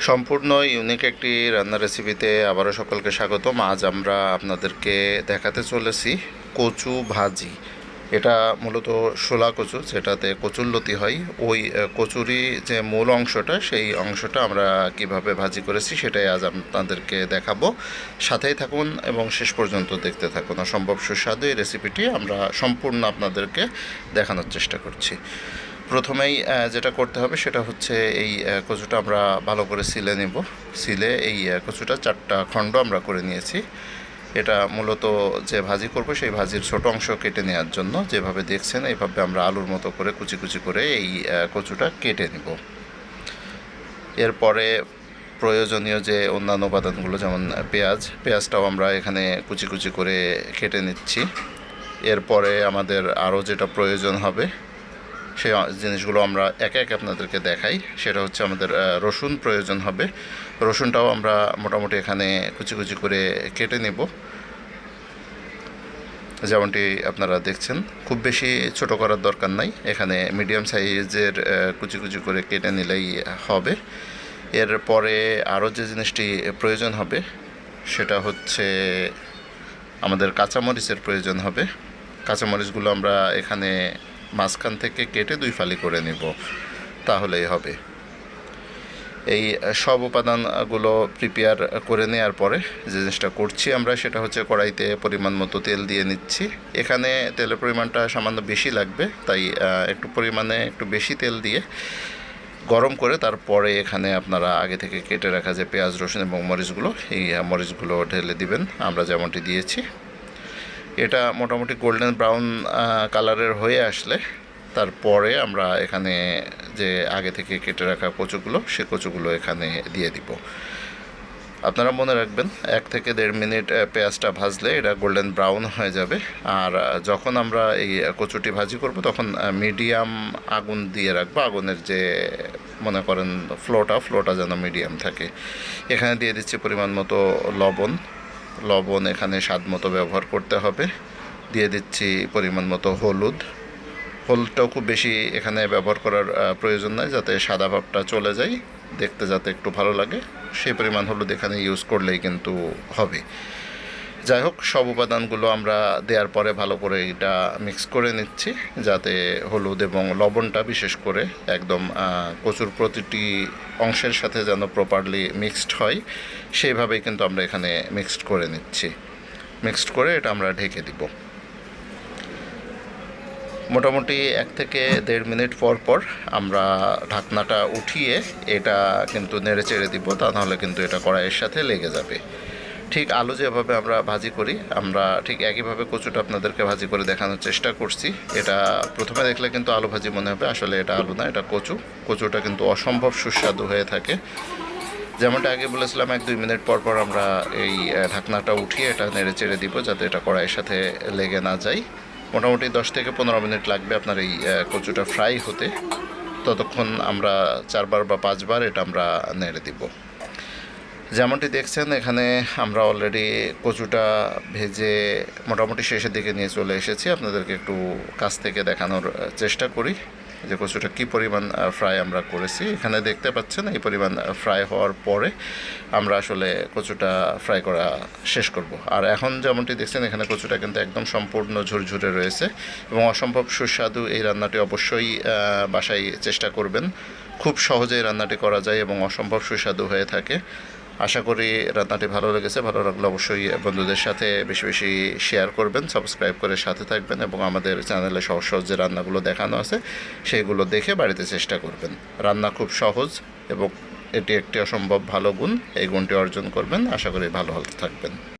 সম্পূর্ণ ইউনিক একটি রান্নার রেসিপিতে আবারও সকলকে স্বাগতম। আজ আমরা আপনাদেরকে দেখাতে চলেছি কচু ভাজি। এটা মূলত শোলা কচু, যেটাতে কচুরলতি হয়। ওই কচুরি যে মূল অংশটা, সেই অংশটা আমরা কীভাবে ভাজি করেছি সেটাই আজ আপনাদেরকে দেখাবো। সাথেই থাকুন এবং শেষ পর্যন্ত দেখতে থাকুন। অসম্ভব সুস্বাদু এই রেসিপিটি আমরা সম্পূর্ণ আপনাদেরকে দেখানোর চেষ্টা করছি। প্রথমেই যেটা করতে হবে সেটা হচ্ছে এই কচুটা আমরা ভালো করে সিলে নেব। সিলে এই কচুটা চারটা খণ্ড আমরা করে নিয়েছি। এটা মূলত যে ভাজি করব সেই ভাজির ছোট অংশ কেটে নেওয়ার জন্য। যেভাবে দেখছেন, এইভাবে আমরা আলুর মতো করে কুচি কুচি করে এই কচুটা কেটে নেব। এরপরে প্রয়োজনীয় যে অন্যান্য উপাদানগুলো যেমন পেঁয়াজ, পেঁয়াজটাও আমরা এখানে কুচি কুচি করে কেটে নিচ্ছি। এরপরে আমাদের আরও যেটা প্রয়োজন হবে সেই জিনিসগুলো আমরা একে একে আপনাদেরকে দেখাই। সেটা হচ্ছে আমাদের রসুন প্রয়োজন হবে। রসুনটাও আমরা মোটামুটি এখানে কুচি কুচি করে কেটে নেব। যেমনটি আপনারা দেখছেন, খুব বেশি ছোট করার দরকার নাই। এখানে মিডিয়াম সাইজের কুচি কুচি করে কেটে নিলেই হবে। এরপরে আরও যে জিনিসটি প্রয়োজন হবে, সেটা হচ্ছে আমাদের কাঁচামরিচের প্রয়োজন হবে। কাঁচামরিচগুলো আমরা এখানে মাঝখান থেকে কেটে দুই ফালি করে নিব। তাহলেই হবে। এই সব উপাদানগুলো প্রিপেয়ার করে নেওয়ার পরে যে জিনিসটা করছি আমরা সেটা হচ্ছে কড়াইতে পরিমাণ মতো তেল দিয়ে নিচ্ছি। এখানে তেলের পরিমাণটা সামান্য বেশি লাগবে, তাই একটু পরিমাণে একটু বেশি তেল দিয়ে গরম করে তারপরে এখানে আপনারা আগে থেকে কেটে রাখা যে পেঁয়াজ, রসুন এবং মরিচগুলো, এই মরিচগুলো ঢেলে দিবেন। আমরা যেমনটি দিয়েছি। এটা মোটামুটি গোল্ডেন ব্রাউন কালারের হয়ে আসলে। তারপরে আমরা এখানে যে আগে থেকে কেটে রাখা কচুগুলো, সে কচুগুলো এখানে দিয়ে দিব। আপনারা মনে রাখবেন, এক থেকে দেড় মিনিট পেঁয়াজটা ভাজলে এটা গোল্ডেন ব্রাউন হয়ে যাবে। আর যখন আমরা এই কচুটি ভাজি করব, তখন মিডিয়াম আগুন দিয়ে রাখব। আগুনের যে, মনে করেন ফ্লোটা ফ্লোটা যেন মিডিয়াম থাকে। এখানে দিয়ে দিচ্ছি পরিমাণ মতো লবণ। লবণ এখানে স্বাদ মতো ব্যবহার করতে হবে। দিয়ে দিচ্ছি পরিমাণ মতো হলুদ। হলুদটাও খুব বেশি এখানে ব্যবহার করার প্রয়োজন নাই, যাতে সাদা ভাবটা চলে যায়। দেখতে যাতে একটু ভালো লাগে। সেই পরিমাণ হলুদ এখানে ইউজ করলেই কিন্তু হবে। যাই হোক, সব উপাদানগুলো আমরা দেওয়ার পরে ভালো করে এটা মিক্স করে নিচ্ছি, যাতে হলুদ এবং লবণটা বিশেষ করে একদম কচুর প্রতিটি অংশের সাথে যেন প্রপারলি মিক্সড হয়, সেইভাবেই কিন্তু আমরা এখানে মিক্সড করে নিচ্ছি। মিক্সড করে এটা আমরা ঢেকে দিব। মোটামুটি এক থেকে দেড় মিনিট পর পর আমরা ঢাকনাটা উঠিয়ে এটা কিন্তু নেড়ে চেড়ে দিব, তা নাহলে কিন্তু এটা কড়াইয়ের সাথে লেগে যাবে। ঠিক আলু যেভাবে আমরা ভাজি করি, আমরা ঠিক একইভাবে কচুটা আপনাদেরকে ভাজি করে দেখানোর চেষ্টা করছি। এটা প্রথমে দেখলে কিন্তু আলু ভাজি মনে হবে, আসলে এটা আলু না, এটা কচু। কচুটা কিন্তু অসম্ভব সুস্বাদু হয়ে থাকে। যেমনটা আগে বলেছিলাম, এক দুই মিনিট পর পর আমরা এই ঢাকনাটা উঠিয়ে এটা নেড়ে চেড়ে দিব যাতে এটা কড়াইয়ের সাথে লেগে না যায়। মোটামুটি দশ থেকে পনেরো মিনিট লাগবে আপনার এই কচুটা ফ্রাই হতে। ততক্ষণ আমরা চারবার বা পাঁচবার এটা আমরা নেড়ে দিব। যেমনটি দেখছেন, এখানে আমরা অলরেডি কচুটা ভেজে মোটামুটি শেষের দিকে নিয়ে চলে এসেছি। আপনাদেরকে একটু কাছ থেকে দেখানোর চেষ্টা করি যে কচুটা কী পরিমাণ ফ্রাই আমরা করেছি। এখানে দেখতে পাচ্ছেন, এই পরিমাণ ফ্রাই হওয়ার পরে আমরা আসলে কচুটা ফ্রাই করা শেষ করব। আর এখন যেমনটি দেখছেন, এখানে কচুটা কিন্তু একদম সম্পূর্ণ ঝুরঝুরে রয়েছে এবং অসম্ভব সুস্বাদু এই রান্নাটি অবশ্যই বাসায় চেষ্টা করবেন। খুব সহজেই রান্নাটি করা যায় এবং অসম্ভব সুস্বাদু হয়ে থাকে। আশা করি রান্নাটি ভালো লেগেছে, ভালো লাগলে অবশ্যই বন্ধুদের সাথে বেশি বেশি শেয়ার করবেন সাবস্ক্রাইব করে সাথে থাকবেন এবং আমাদের চ্যানেলে সহজ সহজ যে রান্নাগুলো দেখানো আছে, সেইগুলো দেখে বাড়িতে চেষ্টা করবেন। রান্না খুব সহজ এবং এটি একটি অসম্ভব ভালো গুণ, এই গুণটি অর্জন করবেন। আশা করি ভালো হতে থাকবেন।